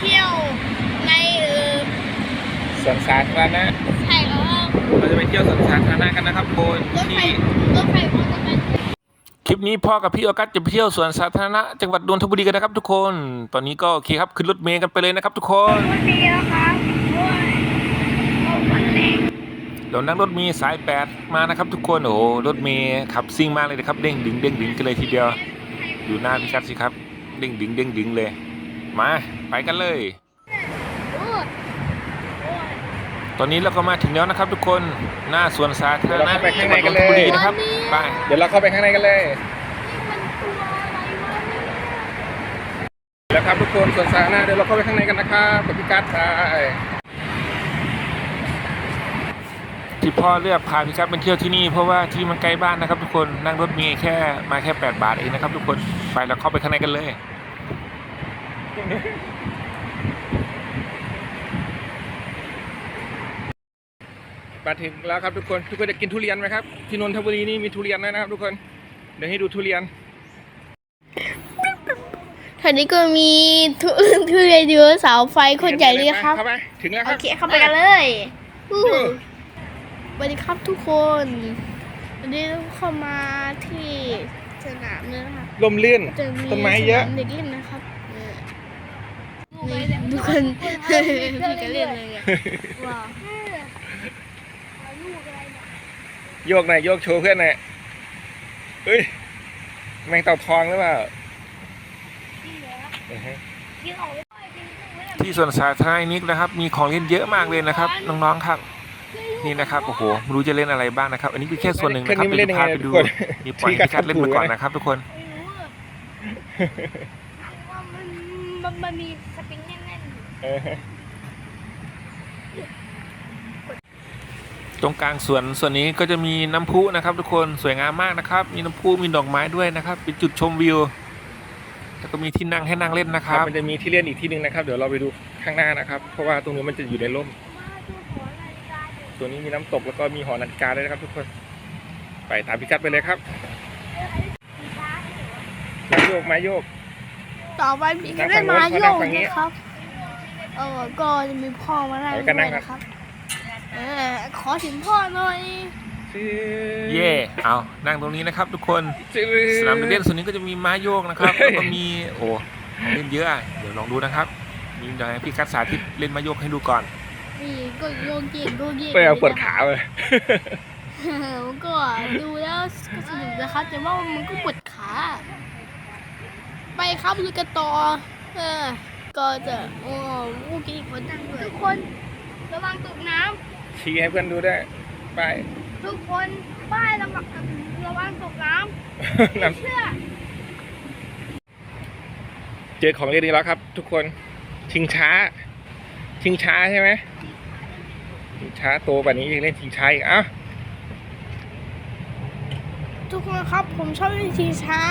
เที่ยวในเออสวนสาธารณะใช่เออเราจะไปเที่ยวสวนสาธารณะกันนะครับทุกคนรถไฟที่รถไฟมันจะเป็นคลิปนี้พ่อกับพี่ออกัสจะไปเที่ยวสวนสาธารณะจังหวัดนนทบุรีกันนะครับทุกคน ตอนนี้ก็โอเคครับขึ้นรถเมล์กันไปเลยนะครับทุกคนวันนี้นะครับด้วยวันแรกเรานั่งรถเมล์สายแปดมานะครับทุกคนโอ้โหรถเมล์ขับซิ่งมากเลยนะครับเด้งดึงเด้งดึงกันเลยทีเดียว ดูหน้าพี่กัสสิครับ เด้งดึงเด้งดึงเลย มา ไปกันเลย ตอนนี้เราก็มาถึงแล้วนะครับทุกคน หน้าสวนสาธารณะเดี๋ยวเราเข้าไปข้างในกันเลย จังหวัดนทบุรีนะครับ ไป เดี๋ยวเราเข้าไปข้างในกันเลยมันตัวอะไรวะเนี่ยแล้วครับทุกคนส่วนสาธารณะเดี๋ยวเราเข้าไปข้างในกันนะครับกับพี่กัสไปที่พ่อเลือกพาพี่กัสมาเที่ยวที่นี่เพราะว่าที่มันใกล้บ้านนะครับทุกคนนั่งรถเมล์แค่มาแค่ 8 บาทเองนะครับทุกคนไปเราเข้าไปข้างในกันเลย มาถึงแล้วครับทุกคน ทุกคนจะกินทุเรียนไหมครับ ที่นนทบุรีนี่มีทุเรียนด้วยนะครับ ทุกคน เดี๋ยวให้ดูทุเรียนแถวนี้ก็มีทุทุเรียนอยู่เสาไฟคนใหญ่เลยครับเข้าไปถึงแล้วคโอรับเคเข้าไปกันเลยอู้ดูสวัสดีครับทุกคนวันนี้เข้ามาที่สนามเลยนะคะลมลื่นจะมีต้นไม้เยอะสนามเด็กเล่นนะครับนี่ ทุกคนพี่ก็เล่นเลยอะว้าวโยกหน่อยโยกโชว์เพื่อนหน่อยเฮ้ยแมงเต่าทองหรือเปล่าอือฮึที่สวนสาธารณะนี้นะครับ มีของเล่นเยอะมากเลยนะครับ น้องๆครับ นี่นะครับโอ้โหไม่รู้จะเล่นอะไรบ้างนะครับ อันนี้เป็นแค่ส่วนหนึ่งนะครับเครื่องนี้มันเล่นยังไงเดี๋ยวพาไปดูทุกคนมีปล่อยให้พี่กัดเล่นไปก่อนนะครับ ทุกคนไม่รู้อะว่ามันมั ตรงกลางสวนส่วนนี้ก็จะมีน้ำพุนะครับ ทุกคนสวยงามมากนะครับ มีน้ำพุมีดอกไม้ด้วยนะครับ เป็นจุดชมวิว แล้วก็มีที่นั่งให้นั่งเล่นนะคครัรับบมันจะมีที่เล่นอีกที่หนึ่งนะครับ เดี๋ยวเราไปดูข้างหน้านะครับ เพราะว่าตรงนี้มันจะอยู่ในร่ม ตัวนี้มีน้ำตกแล้วก็มีหอนาฬิกาด้วยนะครับ ทุกคน ไปตามพิกัดไปเลยครับไม้โยกไม้โยก ต่อไปพี่ก็ได้มาโยกนะครับ เออก็จะมีพ่อมานั่งเอาด้ก็วยนั่งครับนะครับเออขอถึงพ่อหน่อยเย่เอานั่งตรงนี้นะครับ ทุกคนสนามเด็กเล่นส่วนนี้ก็จะมีม้าโยกนะครับแล้วก็มีโอ้เล่นเยอะอะเดี๋ยวลองดูนะครับมีเดี๋ยวให้พี่กัดสาธิตเล่นม้าโยกให้ดูก่อน นี่ก็โยกเก่งโยกเก่งไปเอาปวดขาเลยเออมันก็ดูแล้วก็สนุกนะครับแต่ว่ามันก็ปวดขา ไปครับลุยกันต่อเออ ก็จะโอ้โอเคคนนั่งเลยทุกคน ระวังตกน้ำชี้ให้เพื่อนดูได้วยไป ทุกคนป้ายระวังระวังตกน้น้ำเชื่อำเจอของเล่นนี้แล้วครับ ทุกคนชิงช้า ชิงช้าใช่ไหมชิงช้าโตกว่านี้ยังเล่นชิงช้าอีกเอ้าทุกคนครับผมชอบเล่นชิงช้า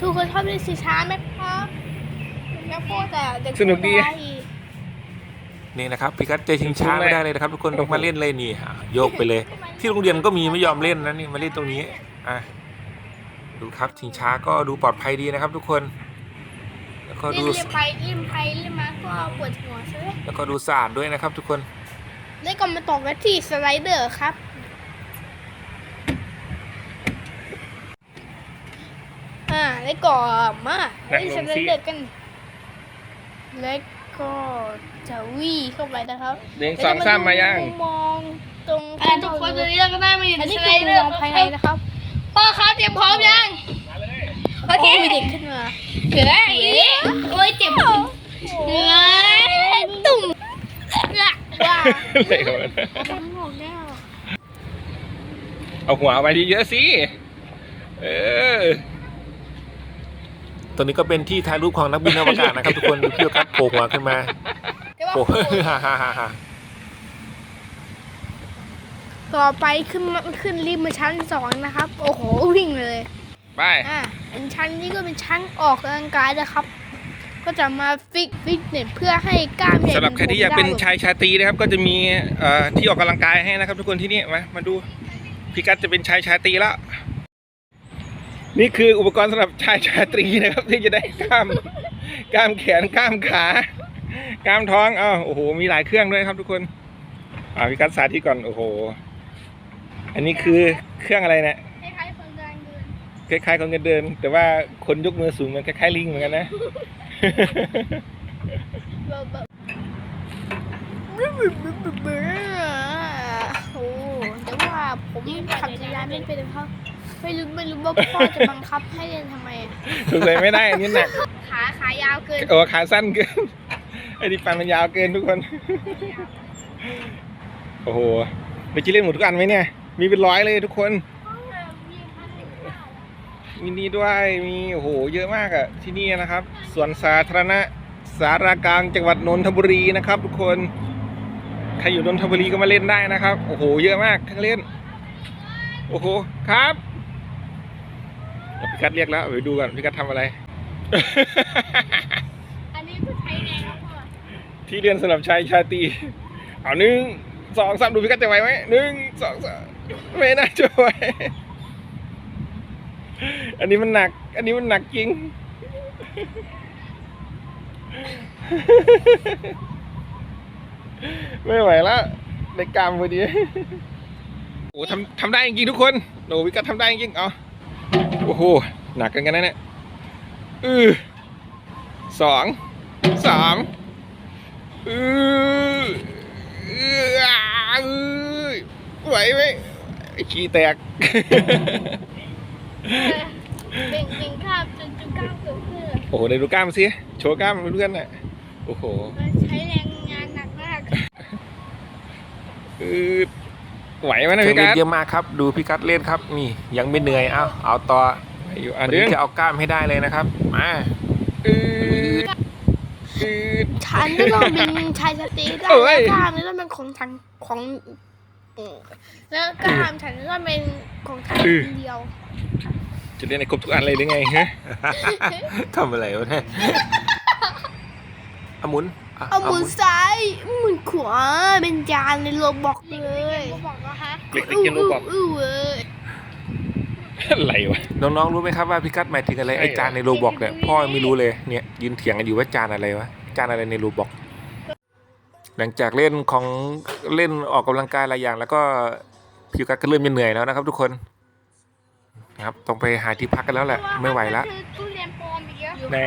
ทุกคนชอบเล่นชิงช้าไหมครับ แล้วก็แต่เด็กสนุกดีได้นี่นะครับพี่กัดเจอชิงช้าไม่ได้เลยนะครับ ทุกคนต้องมาเล่นเลยนี่อะโยกไปเลย ที่โรงเรียนก็มีไม่ยอมเล่นนะนี่มาเล่นตรงนี้อะดูครับชิงช้าก็ดูปลอดภัยดีนะครับ ทุกคน แล้วก็เล่นดูเล่นไปเล่นไปเล่นมาก็ปวดหัวใช่ไหมแล้วก็ดูสะอาดด้วยนะครับ ทุกคนแล้วก็มาต่อกันที่สไลเดอร์ครับ อ่าแล้วก็มาเล่นสไลเดอร์กัน แล้วก็จะวิ่งเข้าไปนะครับเด้งสองซ้ำมายังมุมมองตรงทุกคนตอนนี้เราก็ได้มาอยู่ในสไลเดอร์ภายในนะครับพ่อครับเตรียมพร้อมยังโอเคมีเด็กขึ้นมาเดี๋ยวโอ้ยเจ็บเหนื่อยตุ่มว้าอะไรของมันทั้งหมดแล้วเอาหัวมาดีเยอะๆสิ เออ ตรงนี้ก็เป็นที่ถ่ายรูปของนักบินอวกาศนะครับ ทุกคนดูพี่โอกัสโผล่หัวขึ้นมาแต่ว่าโผล่ฮ่าฮ่าฮ่าฮ่าต่อไปขึ้นมาขึ้นรีบมาชั้นสองนะครับ โอ้โหวิ่งเลยไปอะอันชั้นนี้ก็เป็นชั้นออกกำลังกายนะครับ ก็จะมาฟิกฟิตเนสเพื่อให้กล้ามใหญ่สำหรับใครที่อยากเป็นได้ชายชาตรีนะครับ ก็จะมีเอ่อที่ออกกำลังกายให้นะครับ ทุกคนที่นี่มามาดูพี่กัดจะเป็นชายชาตรีแล้ว นี่คืออุปกรณ์สำหรับชายชาตรีนะครับ ที่จะได้กล้ามกล้ามแขนกล้ามขากล้ามท้องอ้าวโอ้โหมีหลายเครื่องด้วยครับทุกคนอ่าพี่กัดสาธิตก่อนโอ้โห อันนี้คือเครื่องอะไรเนี่ยคล้ายๆคนเดินคล้ายๆของเงินเดิน แต่ว่าคนยกมือสูงมันคล้ายๆลิงเหมือนกันนะโอ้แต่ว่าผมขับจักรยานไม่เป็นครับ ไม่รู้ไม่รู้ว่าพ่อจะบังคับให้เรียนทำไมอะสงสัยไม่ได้อันนี้หนักขาขายาวเกิน โอ้ขาสั้นเกินไอ้ที่ปันมันยาวเกินทุกคน โอ้โหไปจีเล่นหมดทุกอันไหมเนี่ย มีเป็นร้อยเลยทุกคน มีนี่ด้วยมีโอ้โหเยอะมากอะที่นี่นะครับสวนสาธารณะสารากลางจังหวัดนนทบุรีนะครับ ทุกคนใครอยู่นนทบุรีก็มาเล่นได้นะครับ โอ้โห เยอะมากเครื่องเล่น โอ้โห ครับ พี่กัดเรียกแล้วไปดูกันพี่กัดทำอะไร อันนี้ก็ใช้แรงครับพ่อที่เรียนสนับชัยชาตรีเอาหนึ่งสองสามดูพี่กัดจะไหวไหมหนึ่งสองสามไม่น่าจะไหวอันนี้มันหนัก อันนี้มันหนักจริง ไม่ไหวแล้วในกรรมพอดีโอ้ทำทำได้จริงๆทุกคนโอ้พี่กัดทำได้จริงๆเอา โอ้โห หนักกันกันนะเนี่ยอือสองสามอืออืออ่าอือไหวไหมขี้แตกเบ่งเบ่งข้ามจนจนกล้ามเกิดขึ้นเลยโอ้โหไหนดูกล้ามสิโชว์กล้ามเพื่อนๆน่ะโอ้โห ใช้แรงงานหนักมากอือ ไหวไหมเคนะรื่องพี่เล่กันดเยอะมากครับ ดูพี่กัดเล่นครับ นี่ยังไม่เหนื่อยเอาเอาต่ออยู่อะวันดึนี้งจะเอากล้ามให้ได้เลยนะครับ มาอืออือฉันก็ต้องเป็นชายสตรีได้เอ้ยแล้วกล้ามนี่ต้องเป็นของฉันของอืมแล้วกล้ามฉันก็ต้องเป็นของฉันคนเดียว จะเล่นในครบทุกอันเลยหรือไงฮะทำอะไรวะเนี่ยเอาหมุนะเอาหมุนนซ้ายหมุนขวาเป็นจานในโรบอกเลย เล็กๆเกมโรบอกอู้เว้ยอะไรวะน้องๆรู้ไหมครับว่าพี่กัดหมายถึงอะไรไอ้จานในโรบอกเนี่ยพ่อไม่รู้เลยเนี่ยยืนเถียงกันอยู่ว่าจานอะไรวะจานอะไรในโรบอกหลังจากเล่นของเล่นออกกำลังกายหลายอย่าง แล้วก็พี่กัดก็เริ่มจะเหนื่อยแล้วนะครับ ทุกคนนะครับต้องไปหาที่พักกันแล้วแหละไม่ไหวละคือตู้เรียนปลอมอีกแล้วไหน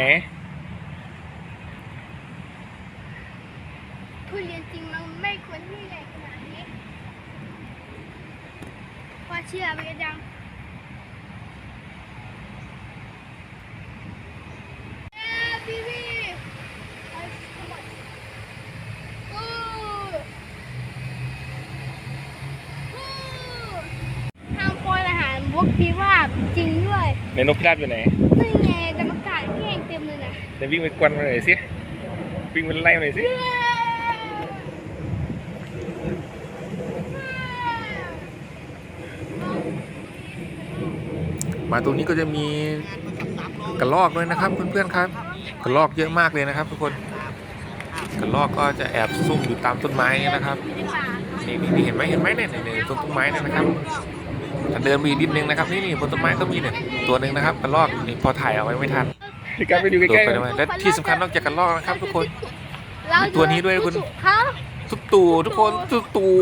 ทุเรียนจริงมันไม่ควรที่ใหญ่ขนาดนี้ว่า เชื่อไปกันยังเอ้ยพี่พี่เอาทั้งหมดอู้อู้ห้ามป้อนอาหารพวกพี่ว่าจริงด้วยในนกพิราบอยู่ไหนนี่ไงแต่มันกาดแห้งเต็มเลยนะเดี๋ยววิ่งไปกวนมันหน่อยสิวิ่งไปไล่มันหน่อยสิ มาตรงนี้ก็จะมีกระลอกด้วยนะครับเพื่อนๆครับกระลอกเยอะมากเลยนะครับ ทุกคนกระลอกก็จะแอบซุ่มอยู่ตามต้นไม้เนี่ยนะครับนี่นี่นี่เห็นไหมเห็นไหมเนี่ยเนี่ยเนี่ยตรงต้นไม้เนี่ยนะครับถ้าเดินไปอีกนิดนึงนะครับนี่นี่บนต้นไม้ก็มีเนี่ยตัวหนึ่งนะครับกระลอกนี่พอถ่ายเอาไว้ไม่ทันพี่กัดไปดูโดดใกล้ไปๆทำไมและที่สำคัญนอกจากกระลอกนะครับ ทุกคนแล้วตัวนี้ด้วยคุณฮะตุ๊ตู่ทุกคนตุ๊ตู่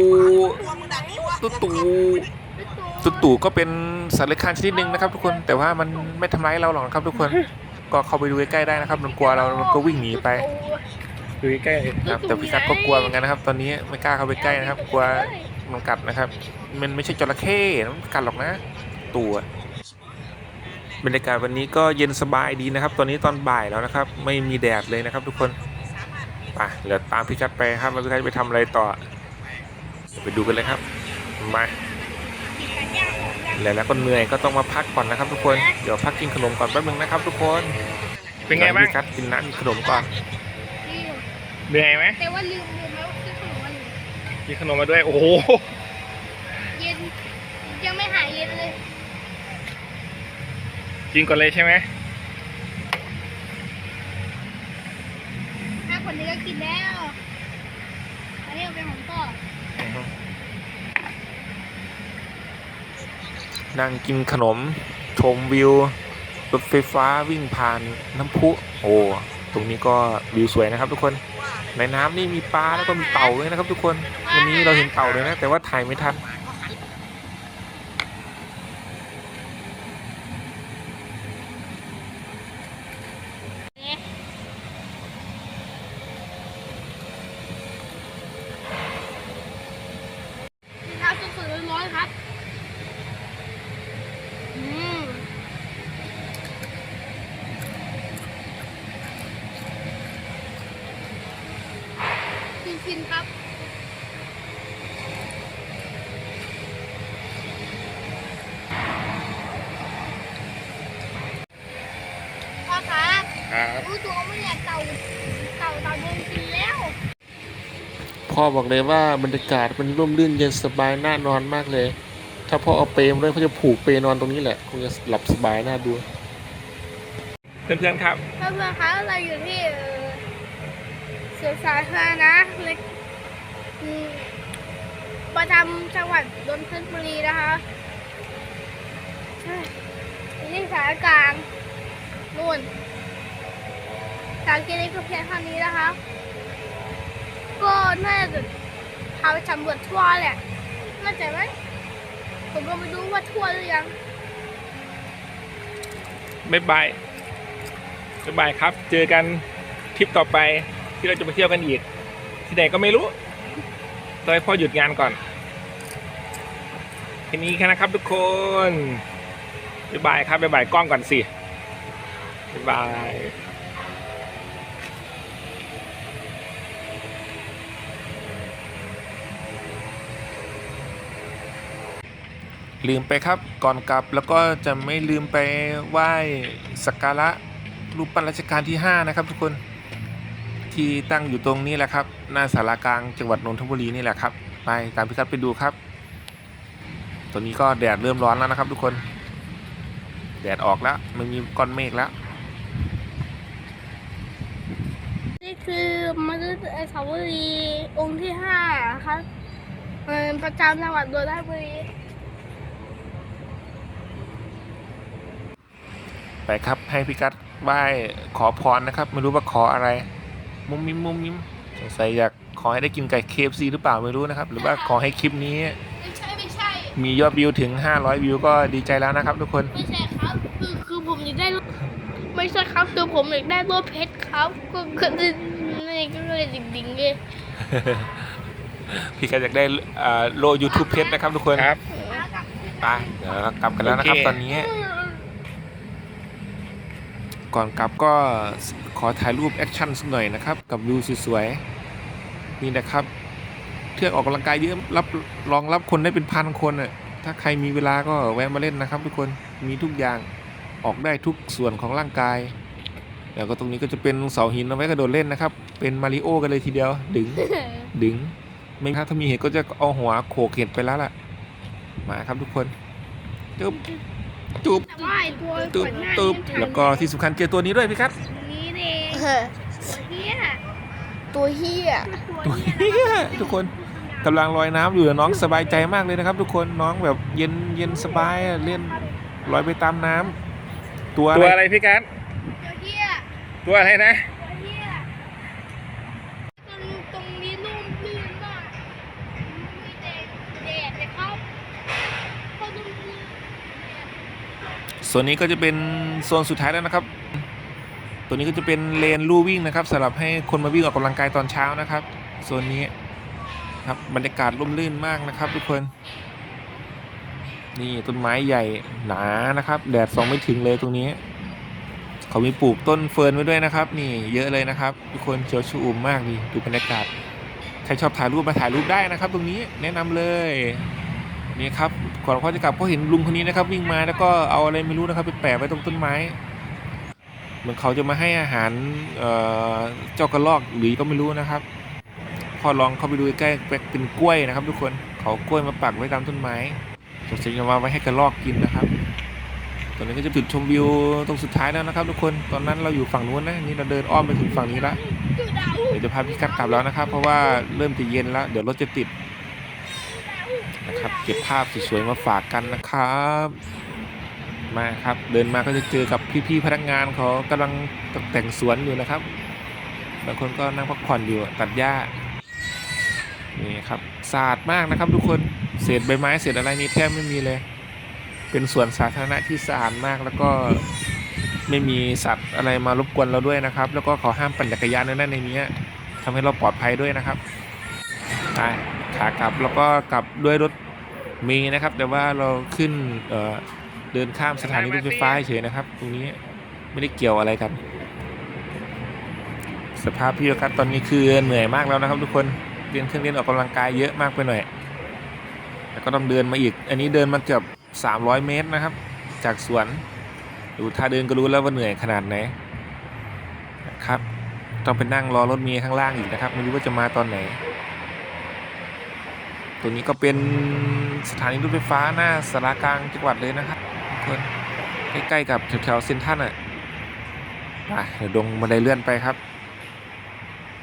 ตุ๊ตู่ ตุ๊ตู่ก็เป็นสัตว์เลื้อยคลานชนิดหนึ่งนะครับ ทุกคนแต่ว่ามันไม่ทำร้ายเราหรอกนะครับ ทุกคนก็เข้าไปดูใกล้ๆได้นะครับมันกลัวเรามันก็วิ่งหนีไปดูใกล้ๆครับแต่พี่กัดก็กลัวเหมือนกันนะครับ ตอนนี้ไม่กล้าเข้าไปใกล้นะครับ กลัวมันกัดนะครับ มันไม่ใช่จระเข้มันกัดหรอกนะ ตัวบรรยากาศวันนี้ก็เย็นสบายดีนะครับ ตอนนี้ตอนบ่ายแล้วนะครับ ไม่มีแดดเลยนะครับ ทุกคนไปเดี๋ยวตามพี่กัดไปครับแล้วพี่กัดจะไปทำอะไรต่อ ไปดูกันเลยครับมา แล้วแล้วก็เหนื่อยก็ต้องมาพักก่อนนะครับทุกคน เดี๋ยวพักกินขนมก่อนแป๊บนึงนะครับทุกคน เป็นไงบ้างพี่กัดกินน้ำกินขนมก่อน เหนื่อยไหมแต่ว่าลืมลืมแล้วซื้อขนมมาหนึ่งมีขนมมาด้วย โอ้โห เย็นยังไม่หายเย็นเลย กินก่อนเลยใช่ไหมถ้าคนนี้ก็กินแล้วอันนี้เป็นของต่อ นั่งกินขนม ชมวิวรถไฟฟ้าวิ่งผ่านน้ำพุโอ้ตรงนี้ก็วิวสวยนะครับทุกคนในน้ำนี่มีปลาแล้วก็มีเต่าด้วยนะครับทุกคนวันนี้เราเห็นเต่าเลยนะแต่ว่าถ่ายไม่ทัน ครับสดๆร้อนๆครับ อืม ฟินๆครับพ่อครับครับรู้ตัวไม่เนี่ยเต่าเต่าเต่าโดนกินแล้ว พ่อบอกเลยว่าบรรยากาศมันร่มรื่นเย็นสบายน่านอนมากเลย ถ้าพ่อเอาเปรมด้วยเขาจะผูกเปรนอนตรงนี้แหละคงจะหลับสบายน่าดู เพื่อนๆครับ เพื่อนๆคะเราอยู่ที่ เอ่อสาธารณะเล็กอืมประจำจังหวัดนนทบุรีนะคะใช่ที่สารกลางนู่นสารกินนี้ก็เพียงเท่านี้นะคะ ก็น่าจะพาไปสำรวจทั่วแหละน่าจะไหมผมก็ไม่รู้ว่าทั่วหรือยังบ๊ายบายบ๊ายบายครับ เจอกันทริปต่อไป ที่เราจะไปเที่ยวกันอีก ที่ไหนก็ไม่รู้ตอนให้พ่อหยุดงานก่อนทีนี้แค่นะครับทุกคนบ๊ายบายครับบ๊ายบายกล้องก่อนสิบ๊ายบายลืมไปครับก่อนกลับแล้วก็จะไม่ลืมไปไหว้สักการะรูปปั้นรัชกาลที่ 5 นะครับทุกคน ที่ตั้งอยู่ตรงนี้แหละครับ หน้าสารากลางจังหวัดนนทบุรีนี่แหละครับ ไปตามพิกัดไปดูครับ ตอนนี้ก็แดดเริ่มร้อนแล้วนะครับ ทุกคน แดดออกแล้วมันมีก้อนเมฆแล้ว นี่คือมนุษย์อนุสาวรีย์องค์ที่ห้าครับเอ่อประจำจังหวัดนนทบุรีไปครับให้พิกัดไหว้ขอพรนะครับ ไม่รู้ว่าขออะไร มุมมิมมุมมิมสงสัยอยากขอให้ได้กินไก่เคฟซีหรือเปล่าไม่รู้นะครับ หรือว่าขอให้คลิปนี้ ไม่ใช่ไม่ใช่ มียอดวิวถึง 500 วิวก็ดีใจแล้วนะครับ ทุกคนไม่ใช่ครับ คือคือผมอยากได้รูปไม่ใช่ครับคือผมอยากได้รูปเพชรครับก็ก็นี่ก็เลยดิ่งๆเลยพี่ก็อยากได้อ่าโล YouTube เพชรนะครับ ทุกคนครับไปเดี๋ยวเรากลับกันแล้วนะครับโอเคตอนนี้ ก่อนกลับก็ขอถ่ายรูปแอคชั่นสักหน่อยนะครับ กับวิวสวยๆนี่นะครับเที่ยวออกกำลังกายเยอะรับรองรับคนได้เป็นพันคนอะถ้าใครมีเวลาก็แวะมาเล่นนะครับ ทุกคนมีทุกอย่างออกได้ทุกส่วนของร่างกายแล้วก็ตรงนี้ก็จะเป็นเสาหินเอาไว้กระโดดเล่นนะครับ เป็นมาริโอกันเลยทีเดียว ดึง ดึง ไม่ถ้าถ้ามีเห็ดก็จะเอาหัวโขกเห็ดไปแล้วล่ะ มาครับทุกคนจุ๊บ จุ๊บแต่ว่าไอ้ตัวตึ๊บก่อนหน้าตึ๊บนี้แล้วก็ที่สำคัญเจอตัวนี้ด้วยพี่ครับ นี่เองตัวเฮียตัวเฮียทุกคนกำลังลอยน้ำอยู่น้องสบายใจมากเลยนะครับ ทุกคนน้องแบบเย็นเย็นสบายอะเล่นลอยไปตามน้ำตัวอะตัวไรอะไรพี่การตัวเฮียตัวอะไรนะ ตัวเฮียตรงตรงนี้ลุ่มลื่นมากมีแดดแดดเลยครับเขาลุ่มลื่น ส่วนนี้ก็จะเป็นโซนสุดท้ายแล้วนะครับ ตัวนี้ก็จะเป็นเลนลู่วิ่งนะครับสำหรับให้คนมาวิ่งออกกำลังกายตอนเช้านะครับโซนนี้ครับบรรยากาศร่มรื่นมากนะครับ ทุกคนนี่ต้นไม้ใหญ่หนานะครับ แดดส่องไม่ถึงเลยตรงนี้ เขามีปลูกต้นเฟิร์นไว้ด้วยนะครับ นี่เยอะเลยนะครับ ทุกคนเชียวชูอุ่มมากดีดูบรรยากาศใครชอบถ่ายรูปมาถ่ายรูปได้นะครับ ตรงนี้แนะนำเลยนี่ครับ ก่อนพ่อจะกลับพ่อเห็นลุงคนนี้นะครับ วิ่งมาแล้วก็เอาอะไรไม่รู้นะครับ ไปแปะไว้ตรงต้นไม้ เหมือนเขาจะมาให้อาหารเจ้ากระรอกหรือก็ไม่รู้นะครับพ่อลองเข้าไปดูใกล้เป็นกล้วยนะครับ ทุกคนเขากล้วยมาปักไว้ตามต้นไม้สงสัยจะมาไว้ให้กระรอกกินนะครับตอนนี้ก็จะจุดชมวิวตรงสุดท้ายแล้วนะครับ ทุกคนตอนนั้นเราอยู่ฝั่งนู้นนะนี่เราเดินอ้อมไปถึงฝั่งนี้ละจุดดาวเดี๋ยวจะพาพี่กัดกลับแล้วนะครับ เพราะว่าเริ่มจะเย็นแล้ว เดี๋ยวรถจะติด นะครับ เก็บภาพสวยๆมาฝากกันนะครับ มาครับเดินมาก็จะเจอกับพี่ๆพนักงานเขากำลังตกแต่งสวนอยู่นะครับบางคนก็นั่งพักผ่อนอยู่ตัดหญ้านี่ครับสะอาดมากนะครับ ทุกคนเศษใบไม้เศษอะไรนี่แทบไม่มีเลย เป็นสวนสาธารณะที่สะอาดมากแล้วก็ไม่มีสัตว์อะไรมารบกวนเราด้วยนะครับ แล้วก็เขาห้ามปั่นจักรยานนั่นในนี้ทำให้เราปลอดภัยด้วยนะครับไปากลับแล้วก็กลับด้วยรถเมีนะครับ แต่ว่าเราขึ้นเอ่อเดินข้ามสถานีรถไฟฟ้าเฉยนะครับ ตรงนี้ไม่ได้เกี่ยวอะไรกันสภาพพี่โอกัสตอนนี้คือเหนื่อยมากแล้วนะครับ ทุกคนเรียนเครื่องเรียนออกกำลังกายเยอะมากไปหน่อยแล้วก็ต้องเดินมาอีก อันนี้เดินมาเกือบ300 เมตรนะครับ จากสวนดูท่าเดินก็รู้แล้วว่าเหนื่อยขนาดไหนนะครับต้องไปนั่งรอรถเมล์ข้างล่างอีกนะครับ ไม่รู้ว่าจะมาตอนไหน ตรงนี้ก็เป็นสถานีรถไฟฟ้าหน้าสารากลางจังหวัดเลยนะครับทุกคนใกล้ๆกับแถวๆเซ็นทรัลอะไปเดี๋ยวลงบันไดเลื่อนไปครับ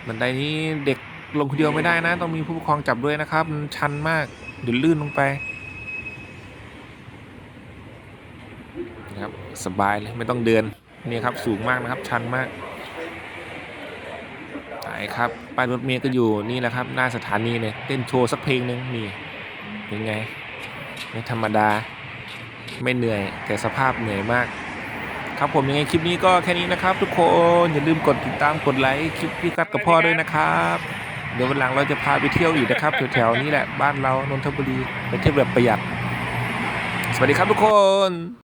บันไดนี้เด็กลงคนเดียวไม่ได้นะ ต้องมีผู้ปกครองจับด้วยนะครับ มันชันมากเดี๋ยวลื่นลงไปนะครับสบายเลยไม่ต้องเดินนี่ครับสูงมากนะครับชันมาก ครับป้ายรถเมล์ก็อยู่นี่แหละครับ หน้าสถานีเลยเต้นโชว์สักเพลงหนึ่งนี่เป็นไง ไม่ธรรมดา ไม่เหนื่อยแต่สภาพเหนื่อยมาก ครับผมยังไงคลิปนี้ก็แค่นี้นะครับ ทุกคนอย่าลืมกดติดตามกดไลค์คลิปพี่กัดกับพ่อด้วยนะครับเดี๋ยววันหลังเราจะพาไปเที่ยวอีกนะครับแถวๆนี้แหละบ้านเรานนทบุรีไปเที่ยวแบบประหยัด สวัสดีครับทุกคน